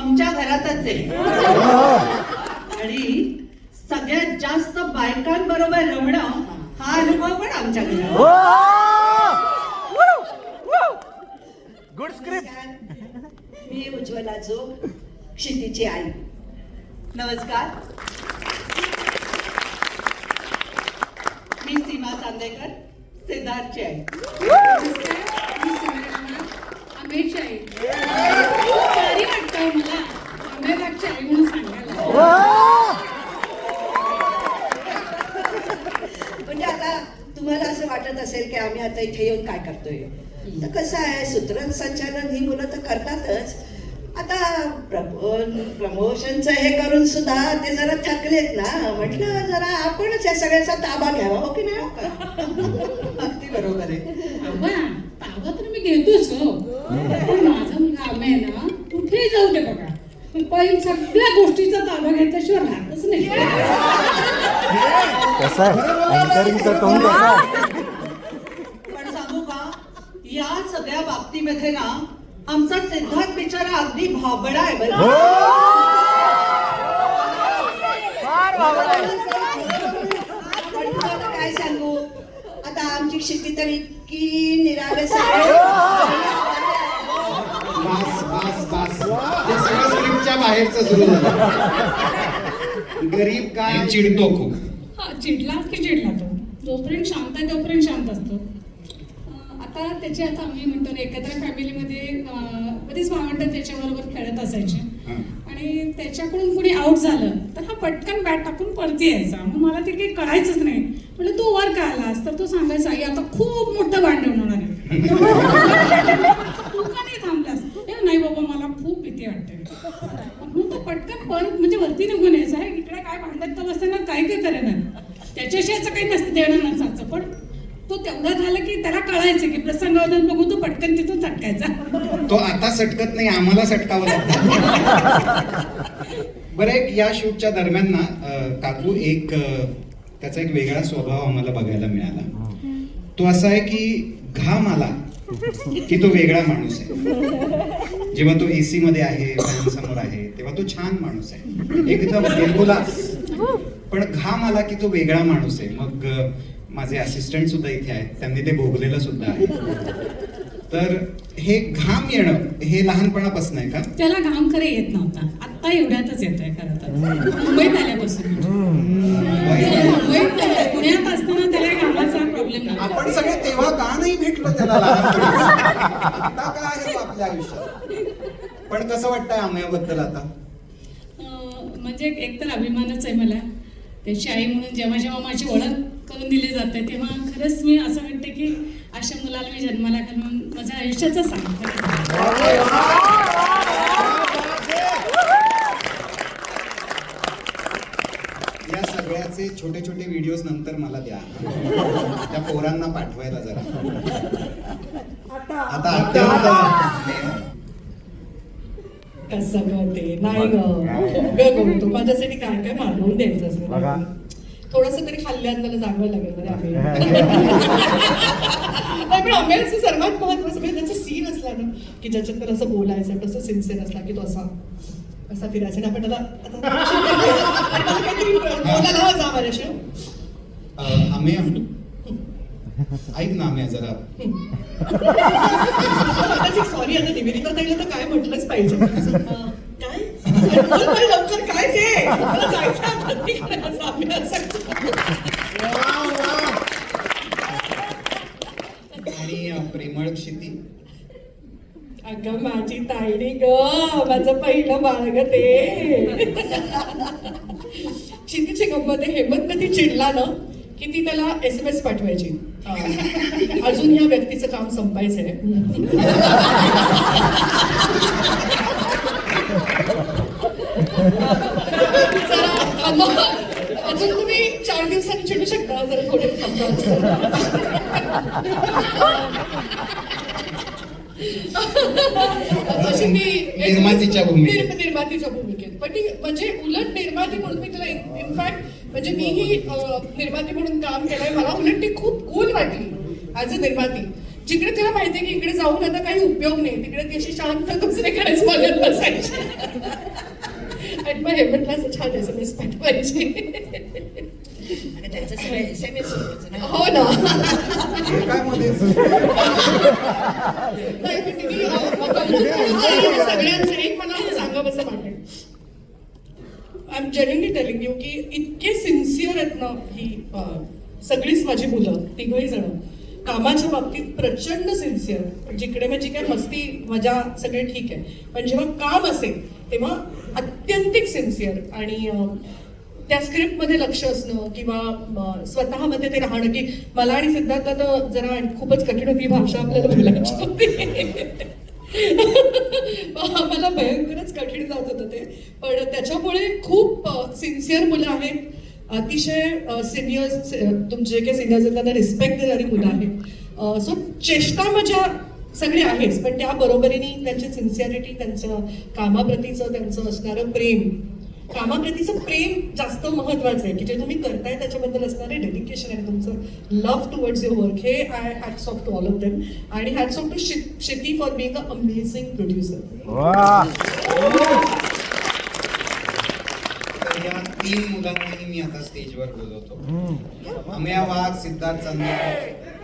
आमच्या घरातच आहे. आणि सगळ्यात जास्त बायकांबरोबर रमणं हा अनुभव पण आमच्या घरात गुड स्क्रिप्ट. मी उज्ज्वला जो क्षितीची आई. नमस्कार. मी सीमा चांदेकर सिद्धार्थची आई. अमेश आई. वाटतं मला अमेराची आई म्हणून सांगायला म्हणजे आता तुम्हाला असं वाटत असेल की आम्ही आता इथे येऊन काय करतोय? तर कसं आहे सूत्र संचालन ही मुलं तर करतातच. आता प्रमोशनचं हे करून सुद्धा ते जरा थकलेत ना. म्हटलं जरा आपणच या सगळ्याचा ताबा घ्यावा हो की नाही? अगदी बरोबर आहे. ताबा तर मी घेतोच हो. पण माझा मुलगा अमेय ना कुठेही जाऊ दे बघा. पण सगळ्या गोष्टीचा ताबा घेतल्याशिवाय राहतच नाही कसा आहे अँकरिंगचा टोन कसा आहे पण सांगू का या सगळ्या बाबतीमध्ये ना आमचा सिद्धार्थ बिचारा अगदी भाबडा आहे बरं तुम्हाला काय सांगू? आता आमची क्षिती तर इतकी निरागस स्क्रिप्टच्या बाहेरचं सुरू झालं. गरीब काय? चिडतो खूप. हा चिडला की चिडला तो जोपर्यंत शांत आहे तोपर्यंत शांत असतो. आता त्याची आता आम्ही म्हणतो ना एकत्र फॅमिलीमध्ये बरीच भावंड त्याच्याबरोबर खेळत असायचे. आणि त्याच्याकडून कुणी आउट झालं तर हा पटकन बॅट टाकून परती यायचा. मग मला ते काही कळायचंच नाही. म्हणजे तू वर का आलास? तर तो सांगायचा आई आता खूप मोठं भांडण होणार आहे. तू का नाही थांबलास? "ए, नाही बाबा मला खूप भीती वाटते. म्हणून तो पटकन परत म्हणजे वरती निघून यायचा आहे इकडे काय भांडत तर बसताना काय काय करेना त्याच्याशी असं काही नसतं देणं नसायचं पण तो तेवढं झालं की त्याला कळायचं की प्रसंगावधान बघून तो पटकन तिथून सटकायचा तो आता सटकत नाही आम्हाला सटकावं लागतं. बरं एक या शूटच्या दरम्यान ना काकू एक त्याचा एक वेगळा स्वभाव आम्हाला बघायला मिळाला. तो असा आहे की घाम आला की तो वेगळा माणूस आहे. जेव्हा तो एसी मध्ये आहे समोर आहे तेव्हा तो छान माणूस आहे. एकदम बिलकुला पण घाम आला की तो वेगळा माणूस आहे. मग माझे असिस्टंट सुद्धा इथे आहेत. त्यांनी ते भोगलेलं सुद्धा आहे. तर हे घाम येणं हे लहानपणापासून आहे का? त्याला घाम खरे येत नव्हता. आत्ता एवढ्यातच येतोय खरं तर. मुंबईत आल्यापासून. पुण्यात असताना त्याला घामाचा प्रॉब्लेम नव्हता आपण सगळे तेव्हा का नाही भेटलो त्याला लहानपणी? आता का आहे तो आपल्या आयुष्यात? पण कसं वाटतंय आमयाबद्दल आता? अं, म्हणजे एकतर अभिमानच आहे मला. त्याची आई म्हणून जेव्हा जेव्हा माझी ओळख करून दिली जाते तेव्हा खरंच मी असं म्हणते की अशा मुलाला मी जन्माला घालून माझ्या आयुष्याचं सांगते. या सगळ्याचे छोटे छोटे व्हिडिओज नंतर मला द्या. त्या पोरांना पाठवायला जरा. आता अत्यंत कसं ग. ते नाही ग माझ्यासाठी काय काय मागवून द्यायचं बघा. असं थोडस तरी खाल्ल्यात मला जागवं लागेल आम्ही नाही पण आम्हाला सर्वात महत्वाचं म्हणजे त्याचा सीन असला ना की ज्याच्यात तर असं बोलायचं तसं सिन्सिअर असला की तो असा असा फिरायचा. आणि आपण त्याला आता- आणि मला काहीतरी बोलायला हवं जा माझ्याशी अमेय ऐक ना अमेय जरा. सॉरी आता निवेदिता ताईला तर काय म्हटलंच पाहिजे. लवकर काय ते? मला जायचं आता तिकडे असं आम्ही असं आणि प्रेमळ क्षिती. अगं माझी ताईडी ग माझं पहिलं बाळ ग ते. चिंतीची गंमत आहे हेमंत कधी चिडला ना की ती त्याला एस एम एस पाठवायची. अजून या व्यक्तीचं काम संपायचंय जरा थांबा. अजून तुम्ही चार दिवसांनी चिडू शकता जर थोडे अशी ती निर्मातीच्या भूमिकेत. निर्म- निर्मातीच्या भूमिकेत. पण ती म्हणजे उलट निर्माती म्हणून मी तिला इनफॅक्ट म्हणजे मीही निर्माती म्हणून काम केलंय. मला उलट ती खूप कूल वाटली ॲज अ निर्माती. जिकडे तिला माहितीये की इकडे जाऊन आता काही उपयोग नाही तिकडे ती अशी शांत दुसरीकडेच बघत बसायची. आणि मग हेमंतला असं छान एस एम एस पाठवायची. त्यांचं सगळं हो ना सगळ्यांचं एक मला वाटेल I am genuinely telling you की इतके सिन्सिअर आहेत ना ही सगळीच माझी मुलं तिघही जण कामाच्या बाबतीत प्रचंड सिन्सिअर जिकडे म्हणजे काय मस्ती मजा सगळे ठीक आहे पण जेव्हा काम असेल तेव्हा अत्यंतिक सिन्सिअर आणि त्या स्क्रिप्टमध्ये लक्ष असणं किंवा स्वतःमध्ये ते राहणं की मला आणि सिद्धार्थला तर जरा खूपच कठीण होती भाषा आपल्याला बोलायची होती. आम्हाला भयंकरच कठीण जात होतं ते. पण त्याच्यामुळे खूप सिन्सिअर मुलं आहेत. अतिशय सिनियर्स तुमचे जे काही सिनियर्स आहेत त्यांना रिस्पेक्ट देणारी मुलं आहेत. सो चेष्टा मजा सगळी आहेच पण त्या बरोबरीने त्यांची सिन्सिअरिटी त्यांचं कामाप्रतीचं त्यांचं असणारं प्रेम कामाप्रतीचं प्रेम जास्त महत्वाचं आहे की जे तुम्ही करताय त्याच्याबद्दल असणारे डेडिकेशन आहे तुमचं लव्ह टुवर्ड्स युअर वर्क हे I hats off to all of them आणि hats off to Shiti for being a amazing producer या तीन मुलांनाही मी आता स्टेजवर बोलवतो. अमया वाघ सिद्धार्थ चांदेकर